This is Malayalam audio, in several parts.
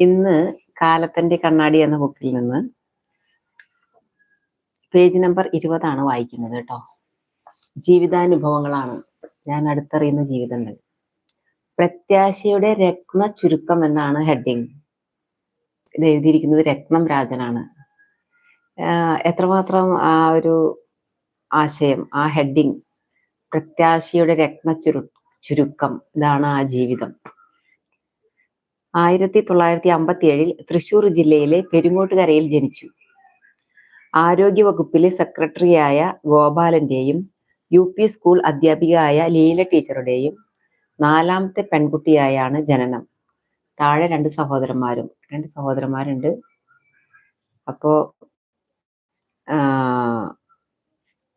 ഇന്ന് കാലത്തിന്റെ കണ്ണാടി എന്ന ബുക്കിൽ നിന്ന് പേജ് നമ്പർ ഇരുപതാണ് വായിക്കുന്നത് കേട്ടോ. ജീവിതാനുഭവങ്ങളാണ് ഞാൻ അടുത്തറിയുന്ന ജീവിതങ്ങൾ. പ്രത്യാശയുടെ രത്ന ചുരുക്കം എന്നാണ് ഹെഡിങ്. ഇത് എഴുതിയിരിക്കുന്നത് രത്നം രാജനാണ്. എത്രമാത്രം ആ ഒരു ആശയം ആ ഹെഡിങ് പ്രത്യാശയുടെ രത്ന ചുരു ചുരുക്കം ഇതാണ് ആ ജീവിതം. ആയിരത്തി തൊള്ളായിരത്തി അമ്പത്തി ഏഴിൽ തൃശൂർ ജില്ലയിലെ പെരുങ്ങോട്ടുകരയിൽ ജനിച്ചു. ആരോഗ്യ വകുപ്പിലെ സെക്രട്ടറിയായ ഗോപാലന്റെയും യു പി സ്കൂൾ അധ്യാപികയായ ലീല ടീച്ചറുടെയും നാലാമത്തെ പെൺകുട്ടിയായാണ് ജനനം. താഴെ രണ്ട് സഹോദരന്മാരും രണ്ട് സഹോദരന്മാരുണ്ട്. അപ്പോ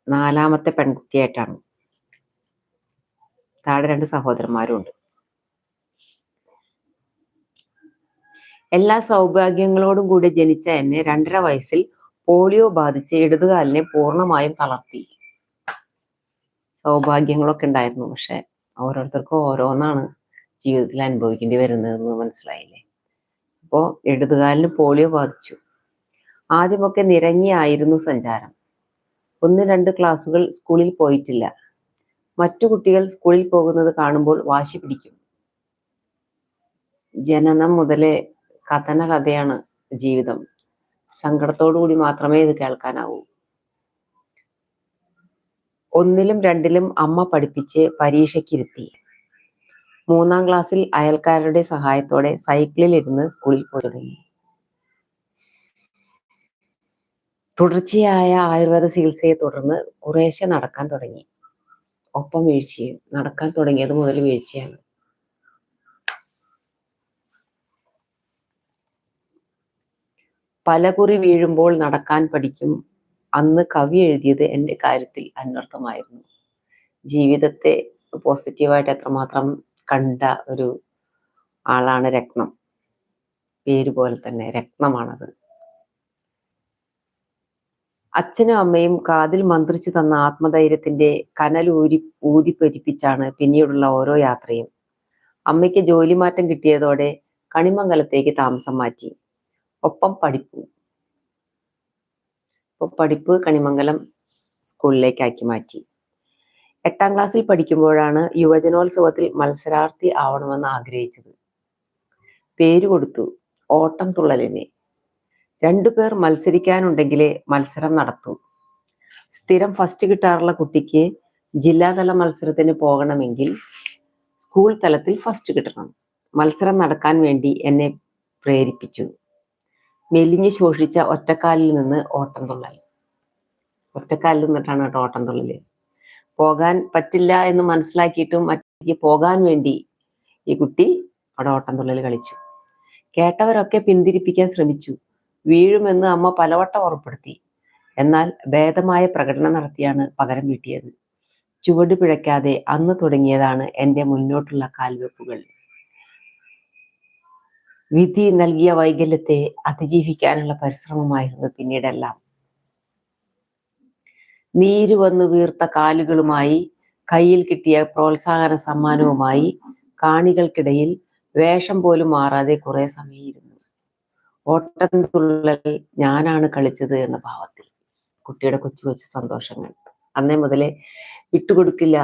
നാലാമത്തെ പെൺകുട്ടിയായിട്ടാണ്. താഴെ രണ്ട് സഹോദരന്മാരും ഉണ്ട് എല്ലാ സൗഭാഗ്യങ്ങളോടും കൂടി ജനിച്ച എന്നെ രണ്ടര വയസ്സിൽ പോളിയോ ബാധിച്ച് ഇടതുകാലിനെ പൂർണമായും തളർത്തി. സൗഭാഗ്യങ്ങളൊക്കെ ഉണ്ടായിരുന്നു. പക്ഷെ ഓരോരുത്തർക്കും ഓരോന്നാണ് ജീവിതത്തിൽ അനുഭവിക്കേണ്ടി വരുന്നതെന്ന് മനസ്സിലായില്ലേ? അപ്പോൾ ഇടതുകാലിന് പോളിയോ ബാധിച്ചു. ആദ്യമൊക്കെ നിരങ്ങിയായിരുന്നു സഞ്ചാരം. ഒന്ന് രണ്ട് ക്ലാസ്സുകൾ സ്കൂളിൽ പോയിട്ടില്ല. മറ്റു കുട്ടികൾ സ്കൂളിൽ പോകുന്നത് കാണുമ്പോൾ വാശി പിടിക്കും. ജനനം മുതലേ കഥന കഥയാണ് ജീവിതം. സങ്കടത്തോടു കൂടി മാത്രമേ ഇത് കേൾക്കാനാവൂ. ഒന്നിലും രണ്ടിലും അമ്മ പഠിപ്പിച്ച് പരീക്ഷയ്ക്കിരുത്തി. മൂന്നാം ക്ലാസ്സിൽ അയൽക്കാരുടെ സഹായത്തോടെ സൈക്കിളിൽ ഇരുന്ന് സ്കൂളിൽ പോയി തുടർച്ചയായ ആയുർവേദ ചികിത്സയെ തുടർന്ന് കുറേശ്ശെ നടക്കാൻ തുടങ്ങി. ഒപ്പം വീഴ്ചയും നടക്കാൻ തുടങ്ങിയത് മുതൽ വീഴ്ചയാണ്. പലകുറി വീഴുമ്പോൾ നടക്കാൻ പഠിക്കും. അന്ന് കവി എഴുതിയത് എന്റെ കാര്യത്തിൽ അന്വർത്ഥമായിരുന്നു. ജീവിതത്തെ പോസിറ്റീവായിട്ട് എത്രമാത്രം കണ്ട ഒരു ആളാണ് രത്നം. പേര് പോലെ തന്നെ രത്നമാണത്. അച്ഛനും അമ്മയും കാതിൽ മന്ത്രിച്ചു തന്ന ആത്മധൈര്യത്തിന്റെ കനൽ ഊരി ഊതിപ്പെരിപ്പിച്ചാണ് പിന്നീടുള്ള ഓരോ യാത്രയും. അമ്മയ്ക്ക് ജോലി മാറ്റം കിട്ടിയതോടെ കണിമംഗലത്തേക്ക് താമസം മാറ്റി. ഒപ്പം പഠിപ്പും. ഇപ്പൊ പഠിപ്പ് കണിമംഗലം സ്കൂളിലേക്കാക്കി മാറ്റി. എട്ടാം ക്ലാസ്സിൽ പഠിക്കുമ്പോഴാണ് യുവജനോത്സവത്തിൽ മത്സരാർത്ഥി ആവണമെന്ന് ആഗ്രഹിച്ചത്. പേര് കൊടുത്തു ഓട്ടം തുള്ളലിനെ. രണ്ടു പേർ മത്സരിക്കാനുണ്ടെങ്കിലേ മത്സരം നടത്തൂ. സ്ഥിരം ഫസ്റ്റ് കിട്ടാറുള്ള കുട്ടിക്ക് ജില്ലാതല മത്സരത്തിന് പോകണമെങ്കിൽ സ്കൂൾ തലത്തിൽ ഫസ്റ്റ് കിട്ടണം. മത്സരം നടക്കാൻ വേണ്ടി എന്നെ പ്രേരിപ്പിച്ചു. മെലിഞ്ഞ് ശോഷിച്ച ഒറ്റക്കാലിൽ നിന്ന് ഓട്ടം തുള്ളൽ ഒറ്റക്കാലിൽ നിന്നിട്ടാണ് കേട്ടോ ഓട്ടം തുള്ളൽ പോകാൻ പറ്റില്ല എന്ന് മനസ്സിലാക്കിയിട്ടും മറ്റേക്ക് പോകാൻ വേണ്ടി ഈ കുട്ടി അവിടെ ഓട്ടം തുള്ളൽ കളിച്ചു. കേട്ടവരൊക്കെ പിന്തിരിപ്പിക്കാൻ ശ്രമിച്ചു. വീഴുമെന്ന് അമ്മ പലവട്ടം ഉറപ്പെടുത്തി. എന്നാൽ ഭേദമായ പ്രകടനം നടത്തിയാണ് പകരം വീട്ടിയത്. ചുവട് പിഴയ്ക്കാതെ അന്ന് തുടങ്ങിയതാണ് എന്റെ മുന്നോട്ടുള്ള കാൽവെപ്പുകൾ. വിധി നൽകിയ വൈകല്യത്തെ അതിജീവിക്കാനുള്ള പരിശ്രമമായിരുന്നു പിന്നീടെല്ലാം. നീര് വന്ന് വീർത്ത കാലുകളുമായി കയ്യിൽ കിട്ടിയ പ്രോത്സാഹന സമ്മാനവുമായി കാണികൾക്കിടയിൽ വേഷം പോലും മാറാതെ കുറെ സമയം ഇരുന്നു ഓട്ടം തുള്ളൽ ഞാനാണ് കളിച്ചത് എന്ന ഭാവത്തിൽ കുട്ടിയുടെ കൊച്ചു കൊച്ചു സന്തോഷങ്ങൾ. അന്നേ മുതലേ വിട്ടുകൊടുക്കില്ല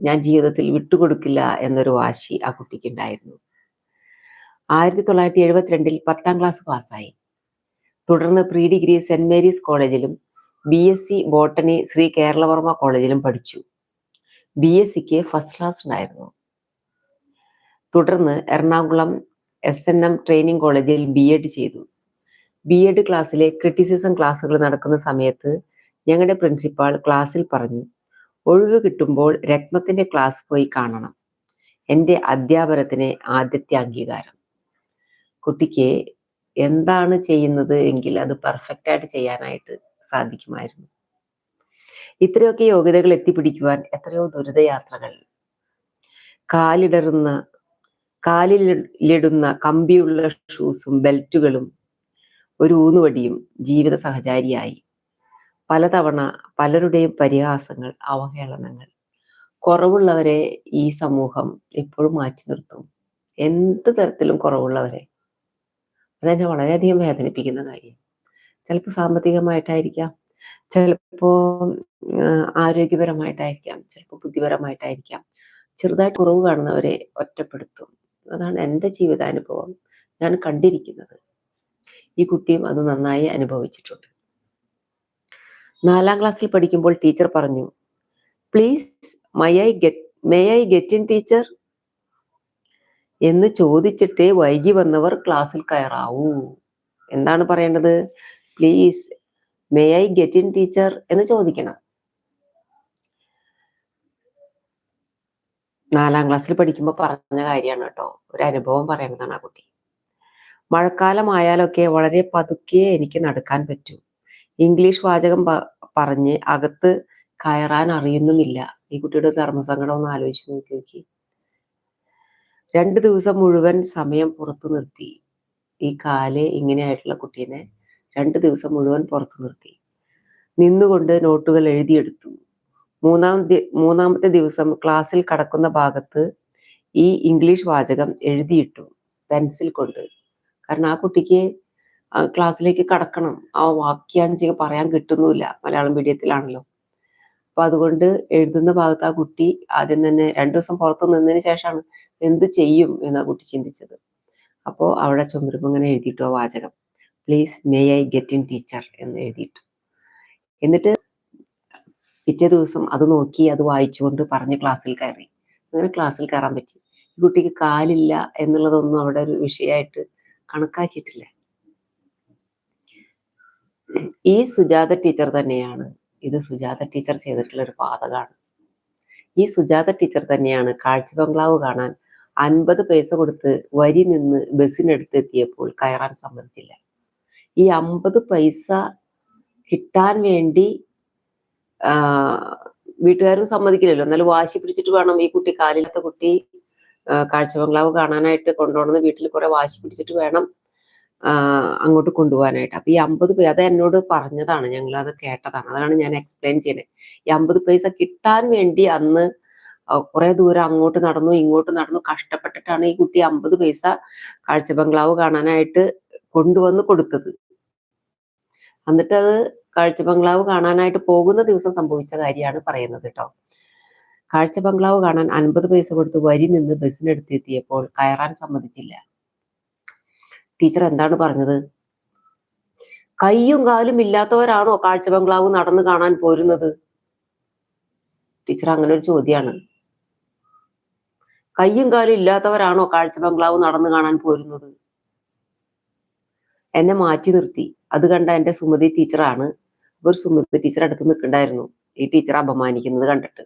ഞാൻ ജീവിതത്തിൽ വിട്ടുകൊടുക്കില്ല എന്നൊരു വാശി ആ കുട്ടിക്ക് ഉണ്ടായിരുന്നു ആയിരത്തി തൊള്ളായിരത്തി എഴുപത്തിരണ്ടിൽ പത്താം ക്ലാസ് പാസ്സായി. തുടർന്ന് പ്രീ ഡിഗ്രി സെന്റ് മേരീസ് കോളേജിലും B S C botany Shri Keralavarma കോളേജിലും പഠിച്ചു. ബി എസ് സിക്ക് ഫസ്റ്റ് ക്ലാസ് ഉണ്ടായിരുന്നു. തുടർന്ന് Ernakulam S N M training കോളേജിൽ ബി എഡ് ചെയ്തു. ബി എഡ് ക്ലാസ്സിലെ ക്രിറ്റിസിസം ക്ലാസ്സുകൾ നടക്കുന്ന സമയത്ത് ഞങ്ങളുടെ പ്രിൻസിപ്പാൾ ക്ലാസ്സിൽ പറഞ്ഞു ഒഴിവ് കിട്ടുമ്പോൾ രത്നത്തിന്റെ ക്ലാസ് പോയി കാണണം. എന്റെ അധ്യാപനത്തിന് ആദ്യത്തെ അംഗീകാരം. കുട്ടിക്ക് എന്താണ് ചെയ്യുന്നത് എങ്കിൽ അത് പെർഫെക്റ്റ് ആയിട്ട് ചെയ്യാനായിട്ട് സാധിക്കുമായിരുന്നു. ഇത്രയൊക്കെ യോഗ്യതകൾ എത്തിപ്പിടിക്കുവാൻ എത്രയോ ദുരിതയാത്രകൾ. കാലിടറുന്ന കാലിലിടുന്ന കമ്പിയുള്ള ഷൂസും ബെൽറ്റുകളും ഒരു ഊന്നുവടിയും ജീവിത സഹചാരിയായി. പലതവണ പലരുടെയും പരിഹാസങ്ങൾ അവഹേളനങ്ങൾ. കുറവുള്ളവരെ ഈ സമൂഹം എപ്പോഴും മാറ്റി നിർത്തും. എന്ത് തരത്തിലും കുറവുള്ളവരെ അതെന്നെ വളരെയധികം വേദനിപ്പിക്കുന്ന കാര്യം. ചിലപ്പോൾ സാമ്പത്തികമായിട്ടായിരിക്കാം ചിലപ്പോൾ ആരോഗ്യപരമായിട്ടായിരിക്കാം ചിലപ്പോൾ ബുദ്ധിപരമായിട്ടായിരിക്കാം. ചെറുതായിട്ട് കുറവ് കാണുന്നവരെ ഒറ്റപ്പെടുത്തും. അതാണ് എന്റെ ജീവിതാനുഭവം. ഞാൻ കണ്ടിരിക്കുന്നത്. ഈ കുട്ടിയും അത് നന്നായി അനുഭവിച്ചിട്ടുണ്ട്. നാലാം ക്ലാസ്സിൽ പഠിക്കുമ്പോൾ ടീച്ചർ പറഞ്ഞു please my I get may I get in teacher എന്ന് ചോദിച്ചിട്ടേ വൈകി വന്നവർ ക്ലാസ്സിൽ കയറാവൂ. എന്താണ് പറയേണ്ടത്? Please may I get in teacher എന്ന് ചോദിക്കണം. നാലാം ക്ലാസ്സിൽ പഠിക്കുമ്പോൾ പറഞ്ഞ കാര്യമാണ് കേട്ടോ. ഒരു അനുഭവം പറയുന്നതാണ് ആ കുട്ടി. മഴക്കാലമായാലൊക്കെ വളരെ പതുക്കെ എനിക്ക് നടക്കാൻ പറ്റൂ. ഇംഗ്ലീഷ് വാചകം പറഞ്ഞ് അകത്ത് കയറാൻ അറിയുന്നുമില്ല. ഈ കുട്ടിയുടെ ധർമ്മസങ്കടം ഒന്ന് ആലോചിച്ച് നോക്കി നോക്കി. രണ്ട് ദിവസം മുഴുവൻ സമയം പുറത്തു നിർത്തി. ഈ കാൽ ഇങ്ങനെയായിട്ടുള്ള കുട്ടീനെ രണ്ട് ദിവസം മുഴുവൻ പുറത്തു നിർത്തി. നിന്നുകൊണ്ട് നോട്ടുകൾ എഴുതിയെടുത്തു. മൂന്നാം മൂന്നാമത്തെ ദിവസം ക്ലാസ്സിൽ കടക്കുന്ന ഭാഗത്ത് ഈ ഇംഗ്ലീഷ് വാചകം എഴുതിയിട്ടു പെൻസിൽ കൊണ്ട്. കാരണം ആ കുട്ടിക്ക് ക്ലാസ്സിലേക്ക് കടക്കണം. ആ വാക്യാഞ്ചിക പറയാൻ കിട്ടുന്നില്ല മലയാളം മീഡിയത്തിലാണല്ലോ. അപ്പൊ അതുകൊണ്ട് എഴുതുന്ന ഭാഗത്ത് ആ കുട്ടി ആദ്യം തന്നെ രണ്ടു ദിവസം പുറത്ത് നിന്നതിന് ശേഷമാണ് എന്ത് ചെയ്യും എന്ന് ആ കുട്ടി ചിന്തിച്ചത്. അപ്പോൾ അവിടെ ചുമരുമ്പ് ഇങ്ങനെ എഴുതിയിട്ടോ വാചകം. Please may I get in teacher എന്ന് എഴുതിയിട്ടു. എന്നിട്ട് പിറ്റേ ദിവസം അത് നോക്കി അത് വായിച്ചുകൊണ്ട് പറഞ്ഞ് ക്ലാസ്സിൽ കയറി. അങ്ങനെ ക്ലാസ്സിൽ കയറാൻ പറ്റി. ഈ കുട്ടിക്ക് കാലില്ല എന്നുള്ളതൊന്നും അവിടെ ഒരു വിഷയമായിട്ട് കണക്കാക്കിയിട്ടില്ല. ഈ സുജാത ടീച്ചർ തന്നെയാണ് ഇത് സുജാത ടീച്ചർ ചെയ്തിട്ടുള്ള ഒരു പാതകമാണ് ഈ സുജാത ടീച്ചർ തന്നെയാണ് കാഴ്ച ബംഗ്ലാവ് കാണാൻ അൻപത് പൈസ കൊടുത്ത് വരി നിന്ന് ബസ്സിനടുത്ത് എത്തിയപ്പോൾ കയറാൻ സമ്മതിച്ചില്ല. ഈ അമ്പത് പൈസ കിട്ടാൻ വേണ്ടി വീട്ടുകാരും സമ്മതിക്കില്ലല്ലോ. എന്നാലും വാശി പിടിച്ചിട്ട് വേണം ഈ കുട്ടി കാലില്ലാത്ത കുട്ടി കാഴ്ച ബംഗ്ലാവ് കാണാനായിട്ട് കൊണ്ടുപോകണമെന്ന് വീട്ടിൽ കുറെ വാശി പിടിച്ചിട്ട് വേണം അങ്ങോട്ട് കൊണ്ടുപോകാനായിട്ട്. അപ്പൊ ഈ അമ്പത് പൈസ അത് എന്നോട് പറഞ്ഞതാണ് ഞങ്ങൾ അത് കേട്ടതാണ്. അതാണ് ഞാൻ എക്സ്പ്ലെയിൻ ചെയ്യുന്നത് ഈ അമ്പത് പൈസ കിട്ടാൻ വേണ്ടി അന്ന് കുറെ ദൂരം അങ്ങോട്ട് നടന്നു ഇങ്ങോട്ട് നടന്നു കഷ്ടപ്പെട്ടിട്ടാണ് ഈ കുട്ടി അമ്പത് പൈസ കാഴ്ച ബംഗ്ലാവ് കാണാനായിട്ട് കൊണ്ടുവന്ന് കൊടുത്തത്. എന്നിട്ട് അത് കാഴ്ച ബംഗ്ലാവ് കാണാനായിട്ട് പോകുന്ന ദിവസം സംഭവിച്ച കാര്യമാണ് പറയുന്നത് കേട്ടോ. കാഴ്ച ബംഗ്ലാവ് കാണാൻ അൻപത് പൈസ കൊടുത്ത് വരി നിന്ന് ബസ്സിനെടുത്തെത്തിയപ്പോൾ കയറാൻ സമ്മതിച്ചില്ല. ടീച്ചർ എന്താണ് പറഞ്ഞത്? കയ്യും കാലും ഇല്ലാത്തവരാണോ കാഴ്ച ബംഗ്ലാവ് നടന്നു കാണാൻ പോരുന്നത്? ടീച്ചർ അങ്ങനെ ഒരു ചോദ്യമാണ് കയ്യും കാലും ഇല്ലാത്തവരാണോ കാഴ്ച ബംഗ്ലാവ് നടന്നു കാണാൻ പോരുന്നത്? എന്നെ മാറ്റി നിർത്തി. അത് കണ്ട എന്റെ സുമതി ടീച്ചറാണ്. ഒരു സുമതി ടീച്ചർ അടുത്ത് നിൽക്കണ്ടായിരുന്നു. ഈ ടീച്ചർ അപമാനിക്കുന്നത് കണ്ടിട്ട്.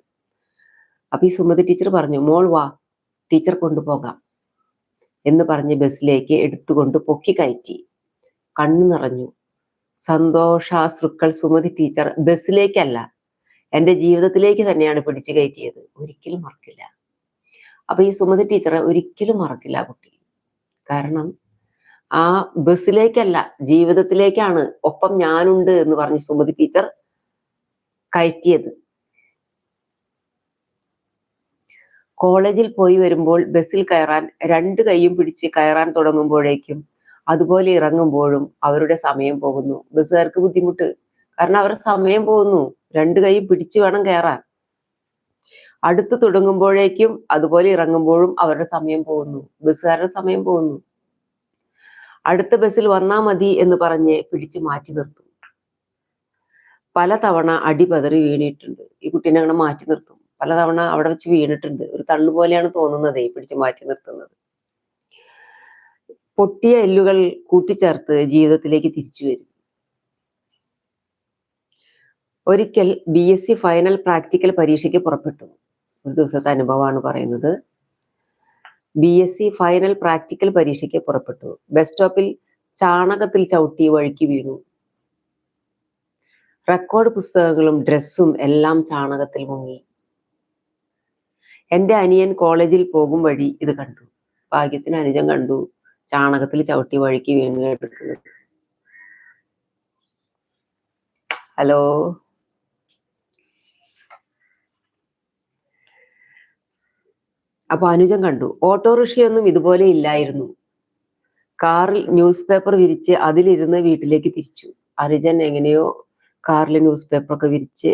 അപ്പൊ ഈ സുമതി ടീച്ചർ പറഞ്ഞു മോൾ വാ ടീച്ചർ കൊണ്ടുപോകാം. എന്ന് പറഞ്ഞ് ബസ്സിലേക്ക് എടുത്തുകൊണ്ട് പൊക്കി കയറ്റി. കണ്ണു നിറഞ്ഞു. സന്തോഷാശ്രുക്കൾ സുമതി ടീച്ചർ ബസ്സിലേക്കല്ല എന്റെ ജീവിതത്തിലേക്ക് തന്നെയാണ് പിടിച്ചു കയറ്റിയത്. ഒരിക്കലും മറക്കില്ല. അപ്പൊ ഈ സുമതി ടീച്ചറെ ഒരിക്കലും മറക്കില്ല കുട്ടി. കാരണം ആ ബസ്സിലേക്കല്ല ജീവിതത്തിലേക്കാണ് ഒപ്പം ഞാനുണ്ട് എന്ന് പറഞ്ഞ് സുമതി ടീച്ചർ കയറ്റിയത്. കോളേജിൽ പോയി വരുമ്പോൾ ബസ്സിൽ കയറാൻ രണ്ട് കൈയും പിടിച്ച് കയറാൻ തുടങ്ങുമ്പോഴേക്കും അതുപോലെ ഇറങ്ങുമ്പോഴും അവരുടെ സമയം പോകുന്നു. ബസ്സുകാർക്ക് ബുദ്ധിമുട്ട്. കാരണം അവരുടെ സമയം പോകുന്നു. രണ്ട് കൈയും പിടിച്ചു വേണം കയറാൻ. അടുത്ത് തുടങ്ങുമ്പോഴേക്കും അതുപോലെ ഇറങ്ങുമ്പോഴും അവരുടെ സമയം പോകുന്നു. ബസ്സുകാരുടെ സമയം പോകുന്നു. അടുത്ത ബസ്സിൽ വന്നാ മതി എന്ന് പറഞ്ഞ് പിടിച്ചു മാറ്റി നിർത്തും. പലതവണ അടി പതറി വീണിട്ടുണ്ട്. ഈ കുട്ടീനെ അങ്ങനെ മാറ്റി നിർത്തും. പലതവണ അവിടെ വെച്ച് വീണിട്ടുണ്ട്. ഒരു തള്ളു പോലെയാണ് തോന്നുന്നത് പിടിച്ചു മാറ്റി നിർത്തുന്നത്. പൊട്ടിയ എല്ലുകൾ കൂട്ടിച്ചേർത്ത് ജീവിതത്തിലേക്ക് തിരിച്ചു വരും. ഒരിക്കൽ B S C final practical പരീക്ഷയ്ക്ക് പുറപ്പെട്ടു. ഒരു ദിവസത്തെ അനുഭവമാണ് പറയുന്നത്. B S C final practical പരീക്ഷയ്ക്ക് പുറപ്പെട്ടു. ബസ് സ്റ്റോപ്പിൽ ചാണകത്തിൽ ചവിട്ടി വഴുക്കി വീണു. റെക്കോർഡ് പുസ്തകങ്ങളും ഡ്രസ്സും എല്ലാം ചാണകത്തിൽ മുങ്ങി. എന്റെ അനിയൻ കോളേജിൽ പോകും വഴി ഇത് കണ്ടു. ഭാഗ്യത്തിന് അനുജൻ കണ്ടു. ചാണകത്തിൽ ചവിട്ടി വഴിക്ക് വീണ് എടുക്കുന്നത് ഹലോ? അപ്പൊ അനുജൻ കണ്ടു. ഓട്ടോറിക്ഷയൊന്നും ഇതുപോലെ ഇല്ലായിരുന്നു. കാറിൽ ന്യൂസ് പേപ്പർ വിരിച്ച് അതിലിരുന്ന് വീട്ടിലേക്ക് തിരിച്ചു. അനുജൻ എങ്ങനെയോ കാറിൽ ന്യൂസ് പേപ്പറൊക്കെ വിരിച്ച്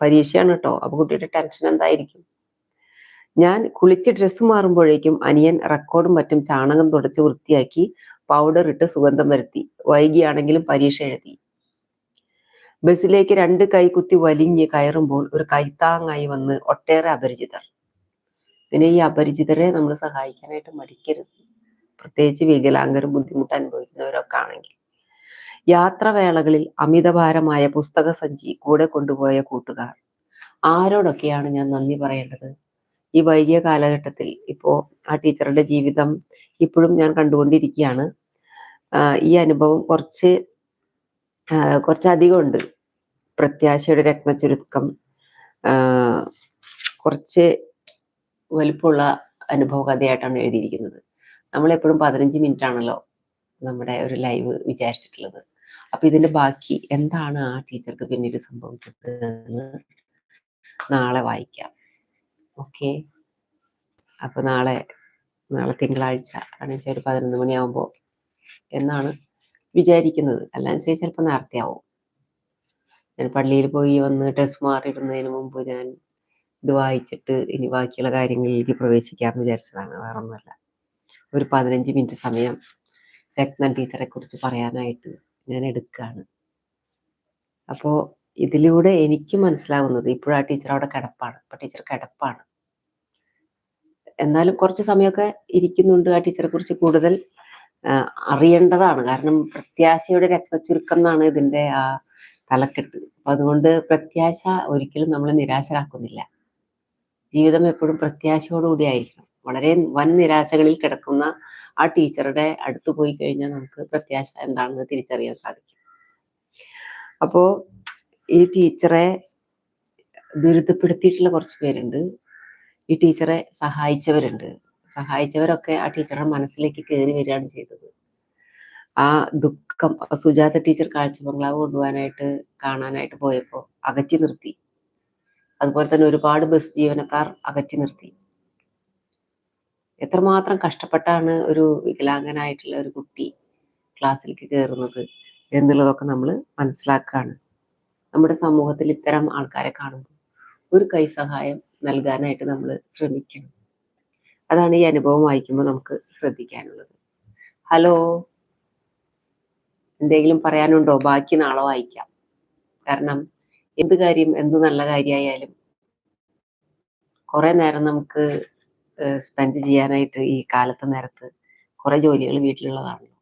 പരീക്ഷയാണ് കേട്ടോ. അപ്പൊ കുട്ടിയുടെ ടെൻഷൻ എന്തായിരിക്കും? ഞാൻ കുളിച്ച് ഡ്രസ്സ് മാറുമ്പോഴേക്കും അനിയൻ റെക്കോർഡും മറ്റും ചാണകം തുടച്ച് വൃത്തിയാക്കി പൗഡർ ഇട്ട് സുഗന്ധം വരുത്തി. വൈകിയാണെങ്കിലും പരീക്ഷ എഴുതി. ബസ്സിലേക്ക് രണ്ട് കൈ കുത്തി വലിഞ്ഞ് കയറുമ്പോൾ ഒരു കൈത്താങ്ങായി വന്ന് ഒട്ടേറെ അപരിചിതർ. പിന്നെ ഈ അപരിചിതരെ നമ്മൾ സഹായിക്കാനായിട്ട് മടിക്കരുത്. പ്രത്യേകിച്ച് വികലാംഗരും ബുദ്ധിമുട്ട് അനുഭവിക്കുന്നവരൊക്കെ ആണെങ്കിൽ. യാത്രവേളകളിൽ അമിതഭാരമായ പുസ്തക സഞ്ചി കൂടെ കൊണ്ടുപോയ കൂട്ടുകാർ. ആരോടൊക്കെയാണ് ഞാൻ നന്ദി പറയേണ്ടത്? ഈ വൈകിയ കാലഘട്ടത്തിൽ ഇപ്പോൾ ആ ടീച്ചറുടെ ജീവിതം ഇപ്പോഴും ഞാൻ കണ്ടുകൊണ്ടിരിക്കുകയാണ് ഈ അനുഭവം കുറച്ച് കുറച്ചധികം ഉണ്ട്. പ്രത്യാശയുടെ രത്നചുരുക്കം കുറച്ച് വലുപ്പമുള്ള അനുഭവ കഥയായിട്ടാണ് എഴുതിയിരിക്കുന്നത്. നമ്മളെപ്പോഴും പതിനഞ്ച് മിനിറ്റ് ആണല്ലോ നമ്മുടെ ഒരു ലൈവ് വിചാരിച്ചിട്ടുള്ളത്. അപ്പൊ ഇതിന്റെ ബാക്കി എന്താണ് ആ ടീച്ചർക്ക് പിന്നീട് സംഭവിച്ചത് എന്ന് നാളെ വായിക്കാം. ഓക്കെ. അപ്പൊ നാളെ നാളെ തിങ്കളാഴ്ച ആണെന്ന് ഒരു പതിനൊന്ന് മണിയാവുമ്പോൾ എന്നാണ് വിചാരിക്കുന്നത്. അല്ലാന്ന് വെച്ചാൽ ചിലപ്പോൾ നേരത്തെ ആവും ഞാൻ പള്ളിയിൽ പോയി വന്ന് ഡ്രസ് മാറിയിടുന്നതിന് മുമ്പ് ഞാൻ ഇത് വായിച്ചിട്ട് ഇനി ബാക്കിയുള്ള കാര്യങ്ങളിലേക്ക് പ്രവേശിക്കാമെന്ന് വിചാരിച്ചതാണ്. വേറൊന്നുമല്ല. ഒരു പതിനഞ്ച് മിനിറ്റ് സമയം രത്ന ടീച്ചറെ കുറിച്ച് പറയാനായിട്ട് ഞാൻ എടുക്കുകയാണ് അപ്പോൾ ഇതിലൂടെ എനിക്ക് മനസ്സിലാവുന്നത് ഇപ്പോഴാ ടീച്ചർ അവിടെ കിടപ്പാണ്. ഇപ്പൊ ടീച്ചർ കിടപ്പാണ്. എന്നാലും കുറച്ച് സമയമൊക്കെ ഇരിക്കുന്നുണ്ട് ആ ടീച്ചറെ കുറിച്ച് കൂടുതൽ അറിയേണ്ടതാണ്. കാരണം പ്രത്യാശയുടെ രക്തചുരുക്കം എന്നാണ് ഇതിന്റെ ആ തലക്കെട്ട്. അപ്പൊ അതുകൊണ്ട് പ്രത്യാശ ഒരിക്കലും നമ്മളെ നിരാശരാക്കുന്നില്ല. ജീവിതം എപ്പോഴും പ്രത്യാശയോടുകൂടി ആയിരിക്കണം. വളരെ വൻ നിരാശകളിൽ കിടക്കുന്ന ആ ടീച്ചറുടെ അടുത്ത് പോയി കഴിഞ്ഞാൽ നമുക്ക് പ്രത്യാശ എന്താണെന്ന് തിരിച്ചറിയാൻ സാധിക്കും. അപ്പോ ഈ ടീച്ചറെ ദുരിതപ്പെടുത്തിയിട്ടുള്ള കുറച്ച് പേരുണ്ട്. ഈ ടീച്ചറെ സഹായിച്ചവരുണ്ട്. സഹായിച്ചവരൊക്കെ ആ ടീച്ചറുടെ മനസ്സിലേക്ക് കയറി വരികയാണ് ചെയ്തത്. ആ ദുഃഖം സുജാത ടീച്ചർ കാഴ്ച ബംഗ്ലാവ് കൊണ്ടുപോകാനായിട്ട് കാണാനായിട്ട് പോയപ്പോൾ അകറ്റി നിർത്തി. അതുപോലെ തന്നെ ഒരുപാട് ബസ് ജീവനക്കാർ അകറ്റി നിർത്തി. എത്രമാത്രം കഷ്ടപ്പെട്ടാണ് ഒരു വികലാംഗനായിട്ടുള്ള ഒരു കുട്ടി ക്ലാസ്സിലേക്ക് കയറുന്നത് എന്നുള്ളതൊക്കെ നമ്മൾ മനസ്സിലാക്കുകയാണ്. നമ്മുടെ സമൂഹത്തിൽ ഇത്തരം ആൾക്കാരെ കാണുമ്പോൾ ഒരു കൈ സഹായം നൽകാനായിട്ട് നമ്മൾ ശ്രമിക്കണം. അതാണ് ഈ അനുഭവം വായിക്കുമ്പോൾ നമുക്ക് ശ്രദ്ധിക്കാനുള്ളത്. ഹലോ? എന്തെങ്കിലും പറയാനുണ്ടോ? ബാക്കി നാളെ വായിക്കാം. കാരണം എന്ത് കാര്യം എന്ത് നല്ല കാര്യമായാലും കുറെ നേരം നമുക്ക് സ്പെൻഡ് ചെയ്യാനായിട്ട് ഈ കാലത്തെ നേരത്ത് കുറെ ജോലികൾ വീട്ടിലുള്ളതാണല്ലോ.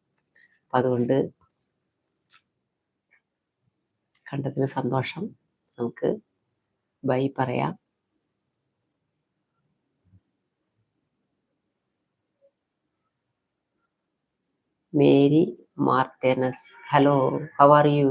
അപ്പൊ അതുകൊണ്ട് കണ്ടതിന് സന്തോഷം. നമുക്ക് ബൈ പറയാം. Mary Martinez. Hello how are you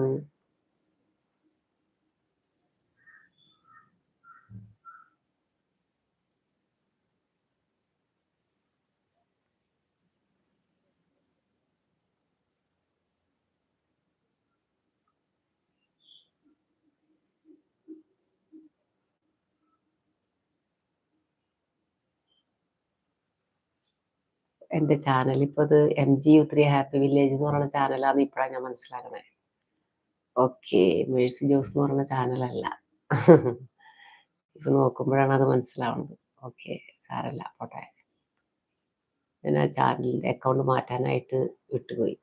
എന്റെ ചാനൽ. ഇപ്പോൾ ഇത് M G U three happy village എന്ന് പറയുന്ന ചാനലാന്ന് ഇപ്പോഴാണ് ഞാൻ മനസ്സിലാക്കണേ. ഓക്കെ മേഴ്സി ജോസ് എന്ന് പറയുന്ന ചാനലല്ല ഇപ്പൊ നോക്കുമ്പോഴാണ് അത് മനസ്സിലാവുന്നത്. ഓക്കെ സാരല്ല പോട്ടെ. ഞാൻ ആ ചാനലിന്റെ അക്കൗണ്ട് മാറ്റാനായിട്ട് വിട്ടുപോയി.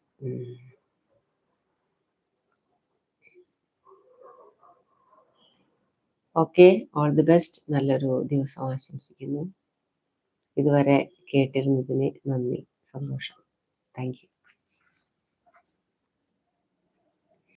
ഓക്കെ ഓൾ ദി ബെസ്റ്റ് നല്ലൊരു ദിവസം ആശംസിക്കുന്നു. ഇതുവരെ കേട്ടിരുന്നതിന് നന്ദി. സന്തോഷം. Thank you.